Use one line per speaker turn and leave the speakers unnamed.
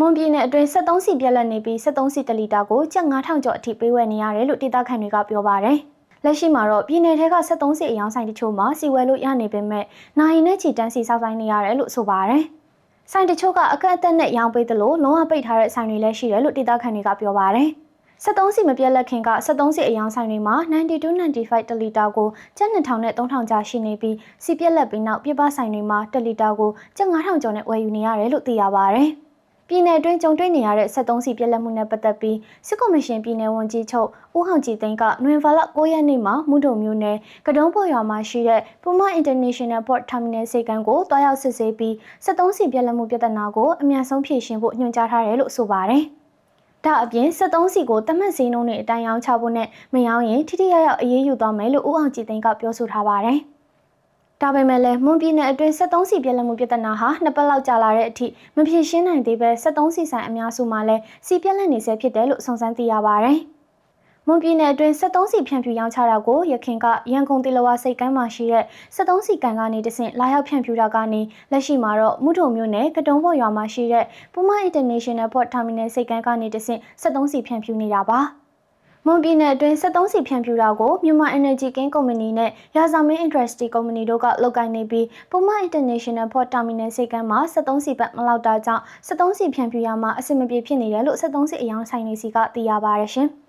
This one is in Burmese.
မွန်ပြည်နယ်အတွင်း73စီပြက်လက်နေပြီး73စီတလီတာကိုကျပ်9000ကျော်အထိပေးဝယ်နေရတယ်လို့ဒေသခံတွေကပြောပါတယ်။လက်ရှိမှာတော့ပြည်နယ်ထဲက73စီအယောင်ဆိုင်တချို့မှာစီဝယ်လို့ရနေပေမဲ့နိုင်နဲ့ချီတန်းစီစောက်ဆိုင်နေရတယ်လို့ဆိုပါတယ်။ဆိုင်တချို့ကအကန့်အသတ်နဲ့ရောင်းပေးသလိုလုံးဝပိတ်ထားတဲ့ဆိုင်တွေလည်းရှိတယ်လို့ဒေသခံတွေကပြောပါတယ်။73စီမပြက်လက်ခင်က73စီအယောင်ဆိုင်တွေမှာ92 95တလီတာကိုကျပ်2000နဲ့3000ကျရှိနေပြီးစီပြက်လက်ပြီးနောက်ပြပဆိုင်တွေမှာတလီတာကိုကျပ်9000ကျော်နဲ့ဝယ်ယူနေရတယ်လို့သိရပါတယ်။ ပြည်내အတွင်းကြုံတွေ့နေရတဲ့73စီပြက်လက်မှုနဲ့ပတ်သက်ပြီးစစ်ကော်မရှင်ပြည်내ဝန်ကြီးချုပ်ဦးဟောင်ကြည်သိန်းကနွေဗလာ9ရက်နေ့မှာမုဒုံမြို့နယ်ကတုံးပေါ်ရွာမှာရှိတဲ့ Puma International Port Terminal စိတ်ကမ်းကိုတွားရောက်စစ်ဆေးပြီး73စီပြက်လက်မှုပြဿနာကိုအမြန်ဆုံးဖြေရှင်းဖို့ညွှန်ကြားထားတယ်လို့ဆိုပါတယ်။ဒါအပြင်73စီကိုတမတ်စည်းနှုန်းနဲ့အတိုင်းအောင်ချဖို့နဲ့မရောင်းရင်ထိထိရောက်ရောက်အရေးယူသွားမယ်လို့ဦးအောင်ကြည်သိန်းကပြောဆိုထားပါတယ်။ ဒါပေမဲ့လည်းမွန်ပြည်နယ်အတွင်း73စီပြက်လက်မှုပြဿနာဟာနှစ်ပတ်လောက်ကြာလာတဲ့အထိမဖြေရှင်းနိုင်သေးပဲ73စီဆိုင်အများစုမှာလည်းစီပြက်လက်နေဆဲဖြစ်တယ်လို့စုံစမ်းသိရပါဗျ။မွန်ပြည်နယ်အတွင်း73စီဖြန့်ဖြူးရောင်းချတာကိုရခင်ကရန်ကုန်တေလဝါစိတ်ကမ်းမှာရှိတဲ့73စီကန်ကနေတဆင့်လာရောက်ဖြန့်ဖြူးတာကနေလက်ရှိမှာတော့မုထုံမြို့နယ်ကတုံးပေါ်ရွာမှာရှိတဲ့ Puma International Port Terminal စိတ်ကမ်းကနေတဆင့်73စီဖြန့်ဖြူးနေတာပါ။ မွန်ပြည်နယ်အတွင်း73စီဖြန့်ဖြူတာကိုမြန်မာ Energy King Company နဲ့ရာဇာမင်း Industry Company တို့ကလုပ်ကိုင်နေပြီး Puma International Port Terminal စိတ်ကမ်းမှာ73စီပတ်မလောက်တာကြောင့်73စီဖြန့်ဖြူရမှာအဆင်မပြေဖြစ်နေတယ်လို့73စီအယောင်ဆိုင်နေစီကသိရပါရရှင်။